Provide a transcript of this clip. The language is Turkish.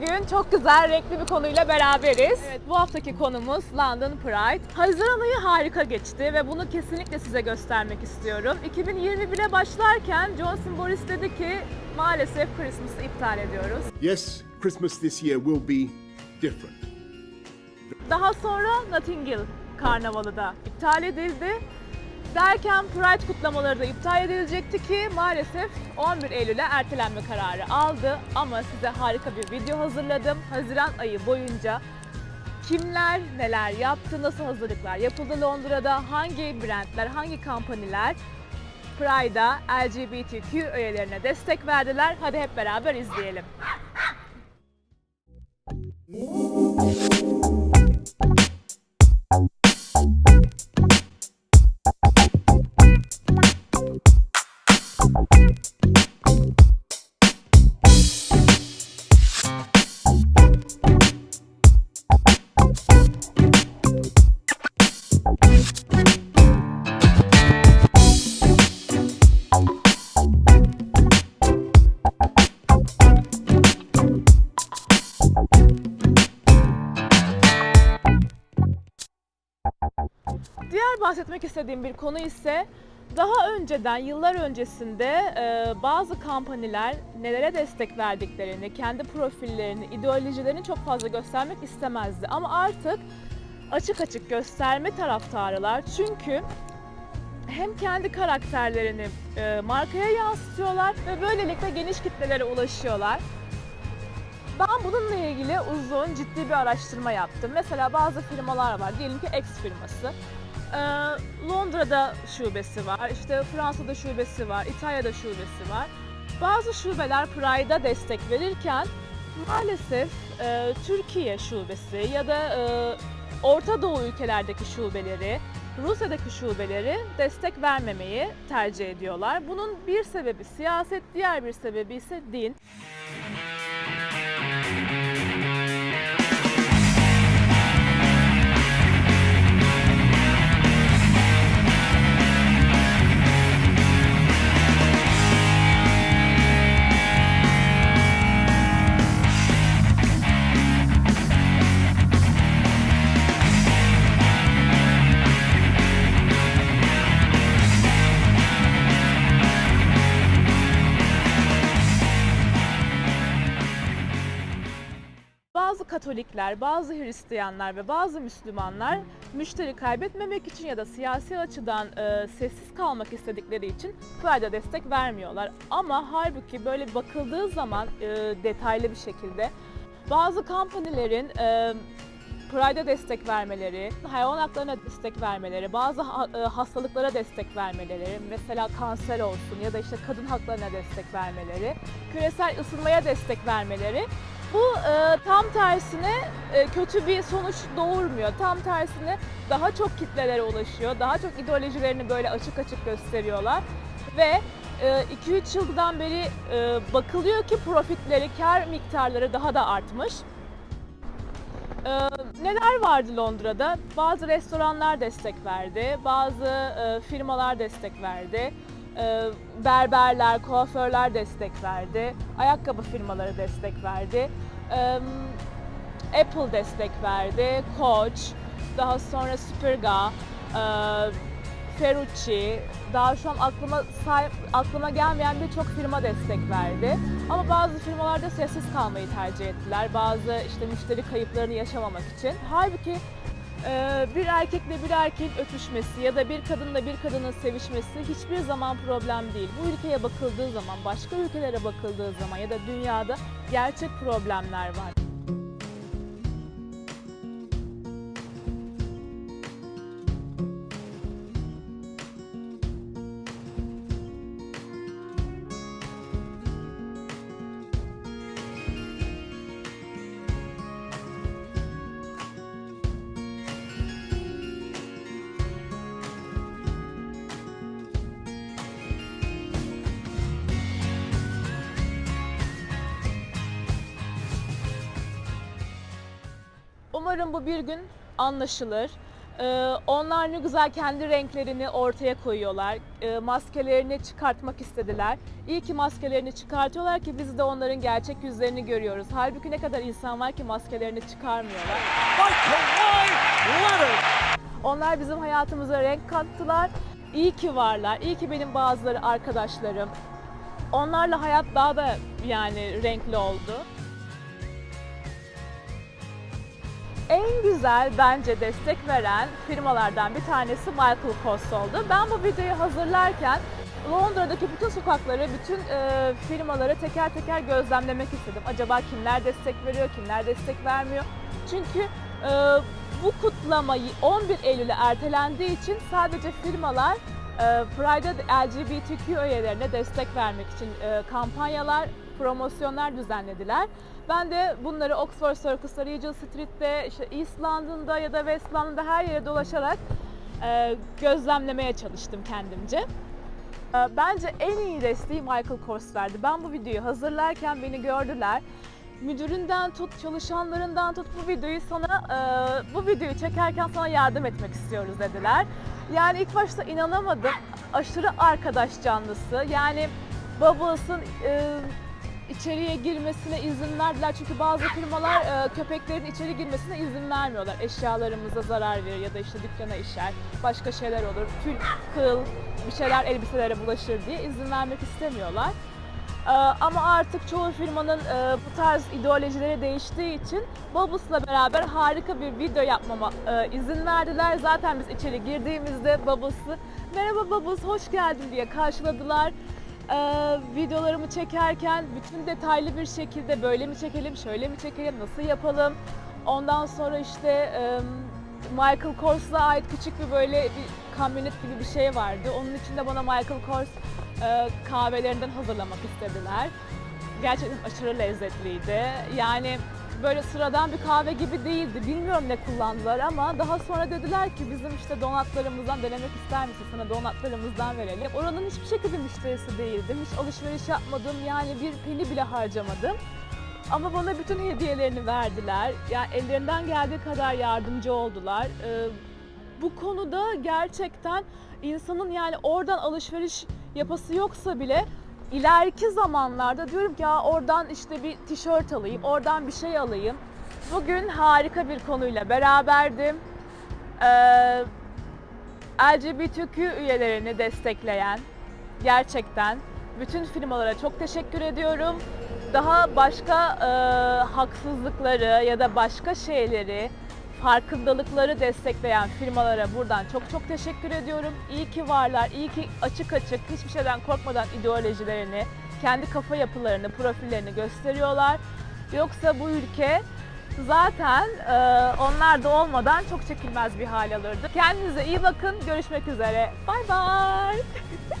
Bugün çok güzel, renkli bir konuyla beraberiz. Evet, bu haftaki konumuz London Pride. Haziran ayı harika geçti ve bunu kesinlikle size göstermek istiyorum. 2021'e başlarken Johnson Boris dedi ki maalesef Christmas'ı iptal ediyoruz. Yes, Christmas this year will be different. Daha sonra Notting Hill Karnavalı da iptal edildi. Derken Pride kutlamaları da iptal edilecekti ki maalesef 11 Eylül'e ertelenme kararı aldı. Ama size harika bir video hazırladım. Haziran ayı boyunca kimler neler yaptı, nasıl hazırlıklar yapıldı Londra'da, hangi brandler, hangi kampanylar Pride'a LGBTQ üyelerine destek verdiler. Hadi hep beraber izleyelim. Diğer bahsetmek istediğim bir konu ise daha önceden, yıllar öncesinde e, bazı kampanylar nelere destek verdiklerini, kendi profillerini, ideolojilerini çok fazla göstermek istemezdi. Ama artık açık açık gösterme taraftarılar. Çünkü hem kendi karakterlerini e, markaya yansıtıyorlar ve böylelikle geniş kitlelere ulaşıyorlar. Ben bununla ilgili uzun, ciddi bir araştırma yaptım. Mesela bazı firmalar var, diyelim ki X firması. Ee, Londra'da şubesi var, işte Fransa'da şubesi var, İtalya'da şubesi var. Bazı şubeler Pride'a destek verirken maalesef e, Türkiye şubesi ya da e, Orta Doğu ülkelerdeki şubeleri, Rusya'daki şubeleri destek vermemeyi tercih ediyorlar. Bunun bir sebebi siyaset, diğer bir sebebi ise din. Katolikler, bazı Hristiyanlar ve bazı Müslümanlar müşteri kaybetmemek için ya da siyasi açıdan e, sessiz kalmak istedikleri için Pride'a destek vermiyorlar. Ama halbuki böyle bakıldığı zaman e, detaylı bir şekilde bazı kampanyelerin e, Pride'a destek vermeleri, hayvan haklarına destek vermeleri, bazı e, hastalıklara destek vermeleri, mesela kanser olsun ya da işte kadın haklarına destek vermeleri, küresel ısınmaya destek vermeleri bu e, tam tersine e, kötü bir sonuç doğurmuyor. Tam tersine daha çok kitlelere ulaşıyor. Daha çok ideolojilerini böyle açık açık gösteriyorlar. Ve 2-3 yıldan beri e, bakılıyor ki profitleri, kar miktarları daha da artmış. E, neler vardı Londra'da? Bazı restoranlar destek verdi, bazı e, firmalar destek verdi. E, berberler, kuaförler destek verdi, ayakkabı firmaları destek verdi. Apple destek verdi, Coach, daha sonra Superga, e, Ferrucci, daha şu an aklıma sahip, aklıma gelmeyen birçok firma destek verdi. Ama bazı firmalar da sessiz kalmayı tercih ettiler. Bazı işte müşteri kayıplarını yaşamamak için. Halbuki bir erkekle bir erkeğin öpüşmesi ya da bir kadınla bir kadının sevişmesi hiçbir zaman problem değil. Bu ülkeye bakıldığı zaman, başka ülkelere bakıldığı zaman ya da dünyada gerçek problemler var. Umarım bu bir gün anlaşılır. Ee, onlar ne güzel kendi renklerini ortaya koyuyorlar. Ee, maskelerini çıkartmak istediler. İyi ki maskelerini çıkartıyorlar ki biz de onların gerçek yüzlerini görüyoruz. Halbuki ne kadar insan var ki maskelerini çıkarmıyorlar. Onlar bizim hayatımıza renk kattılar. İyi ki varlar. İyi ki benim bazıları arkadaşlarım. Onlarla hayat daha da yani renkli oldu. En güzel bence destek veren firmalardan bir tanesi Michael Kors oldu. Ben bu videoyu hazırlarken Londra'daki bütün sokakları, bütün e, firmaları teker teker gözlemlemek istedim. Acaba kimler destek veriyor, kimler destek vermiyor? Çünkü e, bu kutlamayı 11 Eylül'e ertelendiği için sadece firmalar e, Pride'da LGBTQ üyelerine destek vermek için e, kampanyalar, promosyonlar düzenlediler. Ben de bunları Oxford Circus'ta, Regent Street'te, işte East London'da ya da West London'da her yere dolaşarak e, gözlemlemeye çalıştım kendimce. E, Bence en iyi desteği Michael Kors verdi. Ben bu videoyu hazırlarken beni gördüler. Müdüründen tut, çalışanlarından tut bu videoyu sana, e, bu videoyu çekerken sana yardım etmek istiyoruz dediler. Yani ilk başta inanamadım. Aşırı arkadaş canlısı. Yani Bubbles'ın e, içeriye girmesine izin verdiler. Çünkü bazı firmalar e, köpeklerin içeri girmesine izin vermiyorlar. Eşyalarımıza zarar verir ya da işte dükkana işer, başka şeyler olur. Tül, kıl, bir şeyler elbiselere bulaşır diye izin vermek istemiyorlar. E, ama artık çoğu firmanın e, bu tarz ideolojileri değiştiği için Bubbles'la beraber harika bir video yapmama e, izin verdiler. Zaten biz içeri girdiğimizde Bubbles'ı merhaba Bubbles hoş geldin diye karşıladılar. Ee, videolarımı çekerken bütün detaylı bir şekilde böyle mi çekelim, şöyle mi çekelim, nasıl yapalım. Ondan sonra işte e, Michael Kors'la ait küçük bir böyle bir kamyonet gibi bir şey vardı. Onun için de bana Michael Kors e, kahvelerinden hazırlamak istediler. Gerçekten aşırı lezzetliydi. Yani böyle sıradan bir kahve gibi değildi. Bilmiyorum ne kullandılar ama daha sonra dediler ki bizim işte donatlarımızdan denemek ister misin? Sana donatlarımızdan verelim. Oranın hiçbir şekilde müşterisi değildim. Hiç alışveriş yapmadım. Yani bir peni bile harcamadım. Ama bana bütün hediyelerini verdiler. Yani ellerinden geldiği kadar yardımcı oldular. Ee, bu konuda gerçekten insanın yani oradan alışveriş yapası yoksa bile ileriki zamanlarda diyorum ki ya oradan işte bir tişört alayım, oradan bir şey alayım. Bugün harika bir konuyla beraberdim. Ee, LGBTQ üyelerini destekleyen gerçekten bütün firmalara çok teşekkür ediyorum. Daha başka e, haksızlıkları ya da başka şeyleri, farkındalıkları destekleyen firmalara buradan çok çok teşekkür ediyorum. İyi ki varlar, iyi ki açık açık hiçbir şeyden korkmadan ideolojilerini, kendi kafa yapılarını, profillerini gösteriyorlar. Yoksa bu ülke zaten e, onlar da olmadan çok çekilmez bir hal alırdı. Kendinize iyi bakın. Görüşmek üzere. Bay bay.